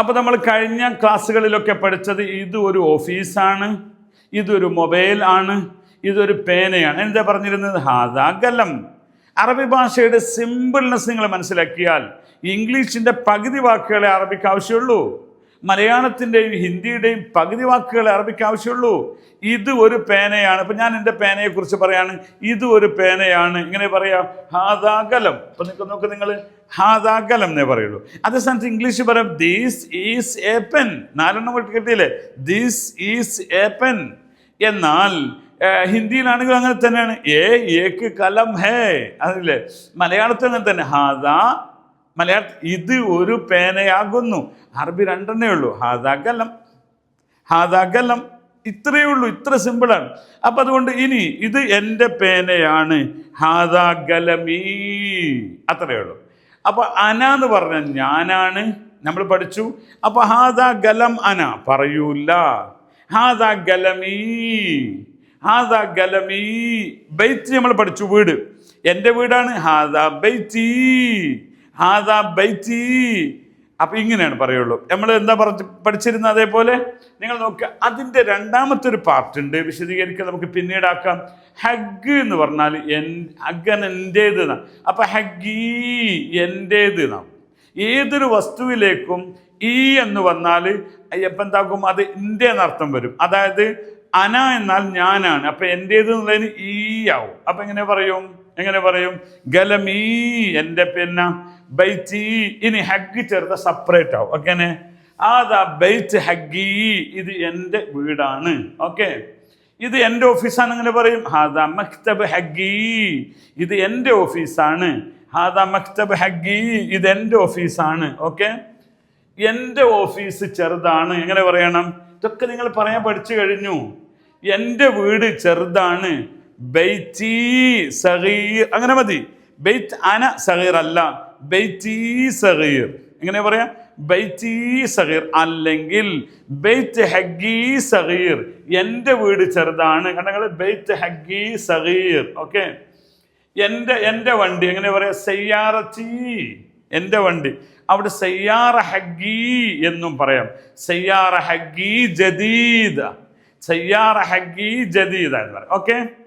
അപ്പോൾ നമ്മൾ കഴിഞ്ഞ ക്ലാസ്സുകളിലൊക്കെ പഠിച്ചത് ഇത് ഒരു ഓഫീസാണ് ഇതൊരു മൊബൈൽ ആണ് ഇതൊരു പേനയാണ്. എന്താ പറഞ്ഞിരുന്നത്? ഹാദാഗലം അറബി ഭാഷയുടെ സിമ്പിൾനെസ് നിങ്ങൾ മനസ്സിലാക്കിയാൽ ഇംഗ്ലീഷിന്റെ പകുതി വാക്കുകളെ അറബിക്ക് ആവശ്യമുള്ളൂ. മലയാളത്തിന്റെയും ഹിന്ദിയുടെയും പകുതി വാക്കുകൾ അറബിക്ക് ആവശ്യമുള്ളൂ. ഇത് ഒരു പേനയാണ്. ഇപ്പം ഞാൻ എന്റെ പേനയെക്കുറിച്ച് പറയാണ്. ഇത് ഒരു പേനയാണ്. ഇങ്ങനെ പറയാം ഹാദാകലം ഇപ്പം നിങ്ങൾക്ക് നോക്ക് നിങ്ങൾ ഹാദാകലം എന്നേ പറയുള്ളൂ. അതേ സ്ഥാനത്ത് ഇംഗ്ലീഷ് പറയാം ദീസ് ഈസ് എ പെൻ നാലെണ്ണം വിട്ട് കിട്ടിയില്ലേ? ദീസ് ഈസ് എ പെൻ എന്നാൽ ഹിന്ദിയിലാണെങ്കിൽ അങ്ങനെ തന്നെയാണ്. ഏ ഏക്ക് കലം ഹേ. അതില്ലേ? മലയാളത്തിൽ അങ്ങനെ തന്നെ ഹാദാ മലയാള ഇത് ഒരു പേനയാകുന്നു. അറബി രണ്ടെണ്ണേ ഉള്ളൂ. ഹാദാഗലം ഹാദാഗലം ഇത്രയേ ഉള്ളൂ. ഇത്ര സിമ്പിളാണ് അപ്പം അതുകൊണ്ട് ഇനി ഇത് എന്റെ പേനയാണ്. ഹാദാഗലമീ അത്രയേ ഉള്ളൂ. അപ്പോൾ അന എന്ന് പറഞ്ഞാൽ ഞാനാണ്. നമ്മൾ പഠിച്ചു. അപ്പോൾ ഹാദാ ഗലം അന. പറയൂല. ഹാദാ ഗലമീ. ഹാദാ ഗലമീ. ബൈത്ത് നമ്മൾ പഠിച്ചു. വീട്. എന്റെ വീടാണ് ഹാദാ ബൈത്തി ഹാദാ ബൈത്തി അപ്പൊ ഇങ്ങനെയാണ് പറയുള്ളൂ. നമ്മൾ എന്താ പറഞ്ഞ് പഠിച്ചിരുന്നത് അതേപോലെ? നിങ്ങൾ നോക്കുക അതിന്റെ രണ്ടാമത്തെ ഒരു പാർട്ട് ഉണ്ട് വിശദീകരിക്കാൻ നമുക്ക് പിന്നീടാക്കാം. ഹഗ് എന്ന് പറഞ്ഞാൽ എൻ ഹഗൻ എന്റേത് എന്നാണ്. അപ്പൊ ഹഗ്ഗീ എന്റേത് ഏതൊരു വസ്തുവിലേക്കും ഈ എന്ന് വന്നാൽ എപ്പം എന്താക്കും അത് എന്റെ എന്നർത്ഥം വരും. അതായത് അന എന്നാൽ ഞാനാണ്. അപ്പൊ എന്റേത് എന്നുള്ളതിന് ഈ ആവും. അപ്പൊ എങ്ങനെ പറയും? എങ്ങനെ പറയും? ഗലമീ എന്റെ പിന്നെ ബൈറ്റി ഇനി ഹഗ് ചേർത്ത സെപ്പറേറ്റ് ആവും. ഓക്കെ ആദാ ബൈറ്റ് ഹഗ്ഗി ഇത് എന്റെ വീടാണ്. ഓക്കെ ഇത് എന്റെ ഓഫീസാണ് അങ്ങനെ പറയും? ഹാദാ മക്തബ് ഹഗ്ഗി ഇത് എന്റെ ഓഫീസാണ്. ഹാദാ മക്തബ് ഹഗ്ഗി ഇത് എന്റെ ഓഫീസാണ്. ഓക്കെ എന്റെ ഓഫീസ് ചെറുതാണ്. എങ്ങനെ പറയണം? ഇതൊക്കെ നിങ്ങൾ പറയാൻ പഠിച്ചു കഴിഞ്ഞു. എന്റെ വീട് ചെറുതാണ്. അങ്ങനെ മതി. ബെയ്ത്ത് അന സഹീർ അല്ല. സഗീർ. എങ്ങനെ പറയാ? സഗീർ. അല്ലെങ്കിൽ ഹഗ്ഗി സഗീർ. എന്റെ വീട് ചെറുതാണ്. കണ്ടങ്ങൾ ഓക്കെ? എന്റെ എന്റെ വണ്ടി. എങ്ങനെ പറയാ? സയ്യാറച്ചി എന്റെ വണ്ടി. അവിടെ സയ്യാറ ഹഗ്ഗി എന്നും പറയാം. സയ്യാറ ഹഗ്ഗി ജദീദ്. സയ്യാറ ഹഗ്ഗി ജദീദ് എന്ന് പറയാം. ഓക്കെ?